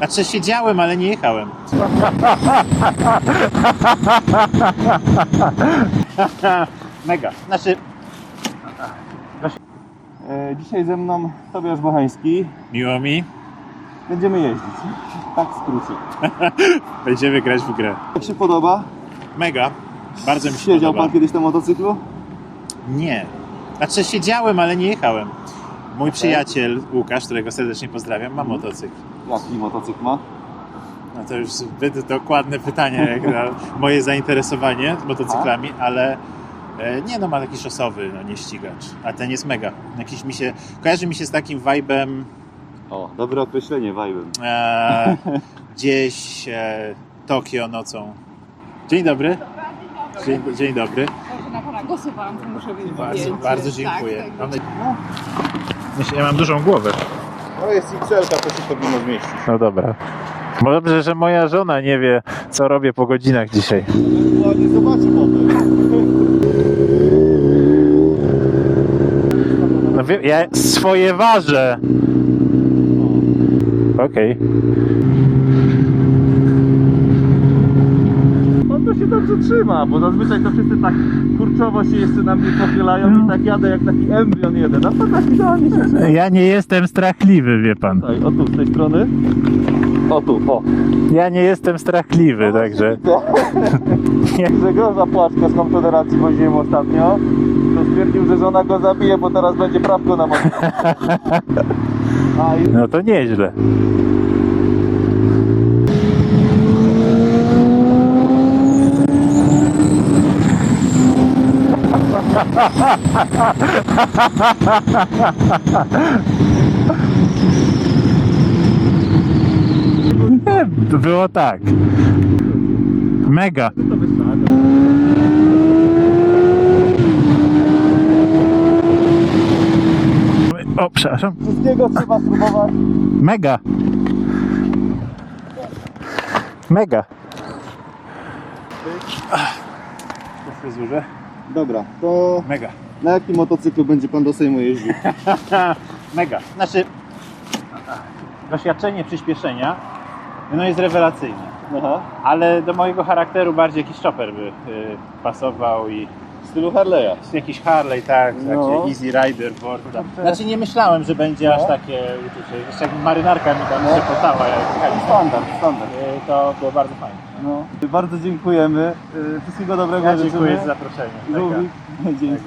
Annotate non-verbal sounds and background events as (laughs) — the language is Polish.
Znaczy siedziałem, ale nie jechałem. (laughs) Mega. Znaczy, E, dzisiaj ze mną Tobiasz Bochański. miło mi. Będziemy jeździć. Tak w skrócie. (laughs) Będziemy grać w grę. Jak się podoba? Mega. Bardzo mi się Siedział podoba. pan kiedyś na motocyklu? Nie. Znaczy siedziałem, ale nie jechałem. Mój przyjaciel Łukasz, którego serdecznie pozdrawiam, ma motocykl. Jaki motocykl ma? No to już zbyt dokładne pytanie, jak na moje zainteresowanie motocyklami, ale e, nie no, ma taki szosowy, no nie ścigacz. A ten jest mega. Jakiś mi się, kojarzy mi się z takim vibe'em O, dobre określenie, vibe'em. e, gdzieś e, Tokio nocą. Dzień dobry. Dzień, dzień dobry. Na pana głosowałam, to muszę być Bardzo, bardzo dziękuję. Tak, tak. Ja mam dużą głowę. No jest XL, to się powinno zmieścić. No dobra. Bo dobrze, że moja żona nie wie, co robię po godzinach dzisiaj. Ładnie zobaczy potem. No wiem, ja swoje ważę. Okej. On to się dobrze trzyma, bo zazwyczaj to wszyscy tak kurczowo się jeszcze na mnie pochylają i tak jadę jak taki embrion jeden. A to tak idealnie się trzyma. Ja nie jestem strachliwy, wie pan. Tutaj, o tu, z tej strony. O tu, o. Ja nie jestem strachliwy, także. (laughs) Grzegorza Płaczka z Konfederacji woziłem ostatnio, to stwierdził, że żona go zabije, bo teraz będzie prawko na (laughs) i No to nieźle. Nie, było tak. Mega. O, przepraszam. Wszystkiego trzeba spróbować. Mega. Mega. Po fryzurze. Dobra, to Mega. na jakim motocyklu będzie pan do Sejmu jeździł? (laughs) Mega. Znaczy, doświadczenie przyspieszenia no jest rewelacyjne. Aha. Ale do mojego charakteru bardziej jakiś chopper by y, pasował i W stylu Harley'a. jakiś Harley, tak, No. taki Easy Rider, Ford. Znaczy nie myślałem, że będzie aż No. takie uczucie. Jeszcze jak marynarka mi tam się potała, jak jechaliśmy. Standard, standard. To było bardzo fajne. No. Bardzo dziękujemy. Y, Wszystkiego dobrego Ja dziękuję za zaproszenie. (laughs) Dzięki.